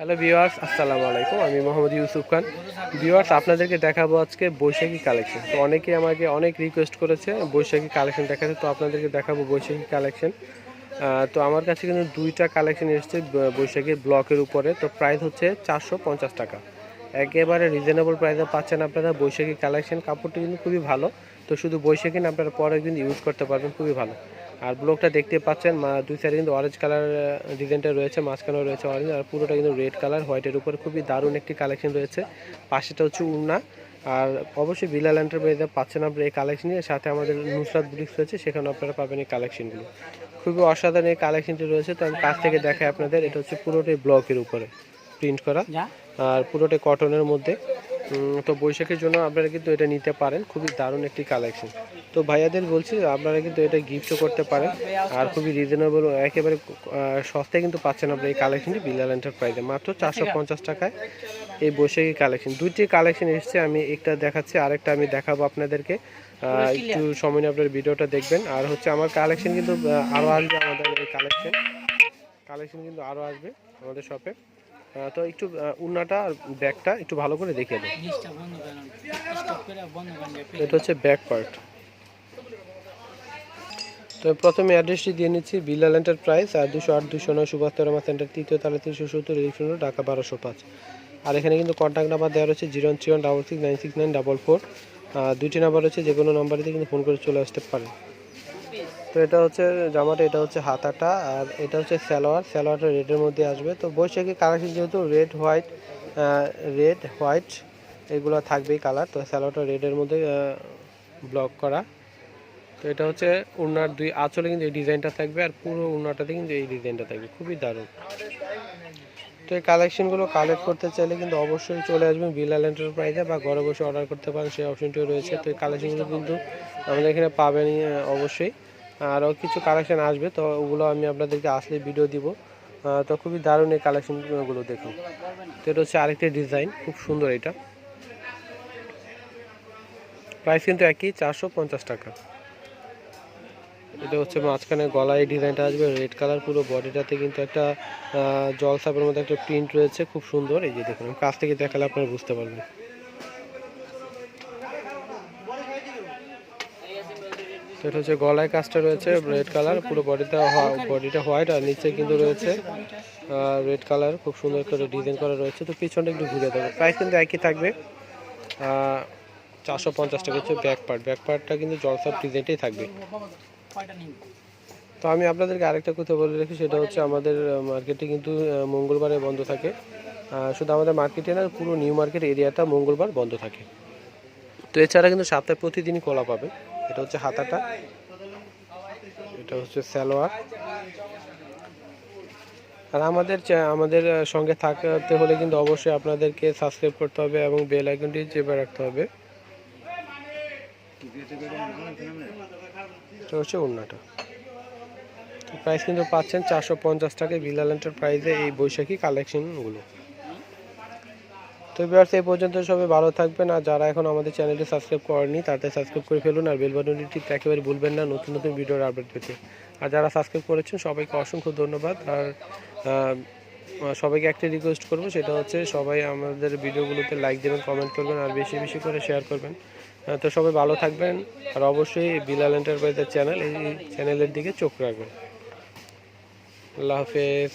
Hello viewers, আসসালামু আলাইকুম। আমি মোহাম্মদ ইউসুফ খান। ভিউয়ার্স, আপনাদেরকে দেখাবো আজকে বৈশাখী কালেকশন। তো অনেকেই আমাকে অনেক রিকোয়েস্ট করেছে বৈশাখী কালেকশন দেখাতে, তো আপনাদেরকে দেখাবো বৈশাখী কালেকশন। তো আমার কাছে কিন্তু দুইটা কালেকশন এসেছে বৈশাখীর ব্লকের উপরে। তো প্রাইস হচ্ছে চারশো পঞ্চাশ টাকা। একেবারে রিজনেবল প্রাইসে পাচ্ছেন আপনারা বৈশাখী কালেকশন। কাপড়টি কিন্তু খুবই ভালো। তো শুধু বৈশাখী না, আপনারা পরে কিন্তু ইউজ করতে পারবেন, খুবই ভালো। আর ব্লকটা দেখতে পাচ্ছেন মা- দুই সাইডে কিন্তু অরেঞ্জ কালার ডিজাইনটা রয়েছে মাঝখানেও রয়েছে অরেঞ্জ আর পুরোটা কিন্তু রেড কালার হোয়াইটের উপরে খুবই দারুণ একটি কালেকশন রয়েছে। পাশেটা হচ্ছে উড়না আর অবশ্যই বিলাল এন্টারপ্রাইজে পাচ্ছেন আপনারা এই কালেকশন সাথে আমাদের নুসরাত ব্রিক্স রয়েছে সেখানে আপনারা পাবেন এই কালেকশনগুলো খুবই অসাধারণ এই কালেকশনটি রয়েছে তো আমি কাছ থেকে দেখাই আপনাদের এটা হচ্ছে পুরোটাই ব্লকের উপরে প্রিন্ট করা আর পুরোটাই কটনের মধ্যে। তো বৈশাখের জন্য আপনারা কিন্তু এটা নিতে পারেন। খুবই দারুণ একটি কালেকশন তো ভাইয়াদের বলছি, আপনারা কিন্তু এটা গিফটও করতে পারেন। আর খুবই রিজনেবল একেবারে সস্তায় কিন্তু পাচ্ছেন আপনারা এই কালেকশনটি বিলাল এন্টারপ্রাইজে মাত্র চারশো পঞ্চাশ টাকায় এই বৈশাখী কালেকশন দুইটি কালেকশন এসেছে, আমি একটা দেখাচ্ছি, আরেকটা আমি দেখাবো আপনাদেরকে। একটু সময় নিয়ে আপনার ভিডিওটা দেখবেন। আর হচ্ছে আমার কালেকশন কিন্তু আরও আসবে আমাদের এই কালেকশন কালেকশন কিন্তু আরও আসবে আমাদের শপে তো একটু উন্নাটা আর ব্যাগটা একটু ভালো করে দেখিয়ে দেন। এটা হচ্ছে ব্যাক পার্ট। তো প্রথমে অ্যাড্রেসটি দিয়ে নিচ্ছি বিল্লাল এন্টারপ্রাইজ আর দুশো আট দুশো নয় সুভাষ তেরমা সেন্টার তৃতীয় তালা তিনশো সত্তর রোড ঢাকা বারোশো পাঁচ। আর এখানে কিন্তু কন্ট্যাক্ট নাম্বার দেওয়া রয়েছে zero three one double six nine six nine double four. দুইটি নাম্বার রয়েছে যে কোনো নাম্বারেতে কিন্তু ফোন করে চলে আসতে পারেন। তো এটা হচ্ছে জামাটা এটা হচ্ছে হাতাটা আর এটা হচ্ছে সালোয়ার। সালোয়ারটা রেডের মধ্যে আসবে। তো বৈশাখী কালার যেহেতু রেড হোয়াইট রেড হোয়াইট এগুলো থাকবেই কালার তো সালোয়ারটা রেডের মধ্যে ব্লক করা। তো এটা হচ্ছে উনার দুই আঁচলে কিন্তু এই ডিজাইনটা থাকবে আর পুরো উনাটাতে কিন্তু এই ডিজাইনটা থাকবে। খুবই দারুণ। তো এই কালেকশনগুলো কালেক্ট করতে চাইলে কিন্তু অবশ্যই চলে আসবেন বিলাল এন্টারপ্রাইজে বা ঘরে বসে অর্ডার করতে পারেন সেই অপশনটিও রয়েছে। তো এই কালেকশনগুলো কিন্তু আমাদের এখানে পাবেনই আহ, অবশ্যই। আরও কিছু কালেকশন আসবে তো ওগুলো আমি আপনাদেরকে আসলে ভিডিও দিব। তো খুবই দারুণ এই কালেকশনগুলো দেখুন। তো এটা হচ্ছে আরেকটি ডিজাইন খুব সুন্দর এটা। প্রাইস কিন্তু একই চারশো পঞ্চাশ টাকা। এটা হচ্ছে মাঝখানে গলায় ডিজাইনটা আসবে রেড কালার পুরো বডিটাতে কিন্তু একটা আহ, জল সাপের মধ্যে একটা প্রিন্ট রয়েছে খুব সুন্দর। এই যে দেখুন কাছ থেকে দেখালে আপনারা বুঝতে পারবেন। তো এটা হচ্ছে গলায় কাজটা রয়েছে রেড কালার পুরো বডিটা বডিটা হোয়াইট আর নিচে কিন্তু রয়েছে রেড কালার খুব সুন্দর করে ডিজাইন করা রয়েছে। তো পিছনটা একটু ঘুরে দেবে প্রাইস কিন্তু একই থাকবে। চারশো পঞ্চাশ টাকা হচ্ছে ব্যাক পার্ট ব্যাক পার্টটা কিন্তু জলসাপ ডিজাইনটাই থাকবে। তো আমি আপনাদেরকে আরেকটা কথা বলে রাখি, সেটা হচ্ছে আমাদের মার্কেটে কিন্তু মঙ্গলবারে বন্ধ থাকে। শুধু আমাদের মার্কেটে না, পুরো নিউ মার্কেট এরিয়াটা মঙ্গলবার বন্ধ থাকে। তো এছাড়া কিন্তু সপ্তাহে প্রতিদিনই খোলা পাবে এটা হচ্ছে হাতাটা। এটা হচ্ছে সালোয়ার। আর আমাদের আমাদের সঙ্গে থাকতে হলে কিন্তু অবশ্যই আপনাদেরকে সাবস্ক্রাইব করতে হবে এবং বেল আইকনটি চেপে রাখতে হবে। এটা হচ্ছে অন্যটা প্রাইস কিন্তু পাচ্ছেন চারশো পঞ্চাশ টাকায় বিলাল প্রাইসে এই বৈশাখী কালেকশনগুলো তো বিয়ার্স এই পর্যন্ত সবাই ভালো থাকবেন। আর যারা এখন আমাদের চ্যানেলটি সাবস্ক্রাইব করেনি তাদের সাবস্ক্রাইব করে ফেলুন আর বেল বাটনটি একেবারে ভুলবেন না। নতুন নতুন ভিডিওর আপডেট পেতে। আর যারা সাবস্ক্রাইব করেছেন, সবাইকে অসংখ্য ধন্যবাদ। আর সবাইকে একটা রিকোয়েস্ট করব, সেটা হচ্ছে সবাই আমাদের ভিডিওগুলোতে লাইক দেবেন কমেন্ট করবেন আর বেশি বেশি করে শেয়ার করবেন। তো সবাই ভালো থাকবেন আর অবশ্যই বিলাল এন্টারপ্রাইজের চ্যানেল এই চ্যানেলের দিকে চোখ রাখবেন। আল্লাহ হাফেজ।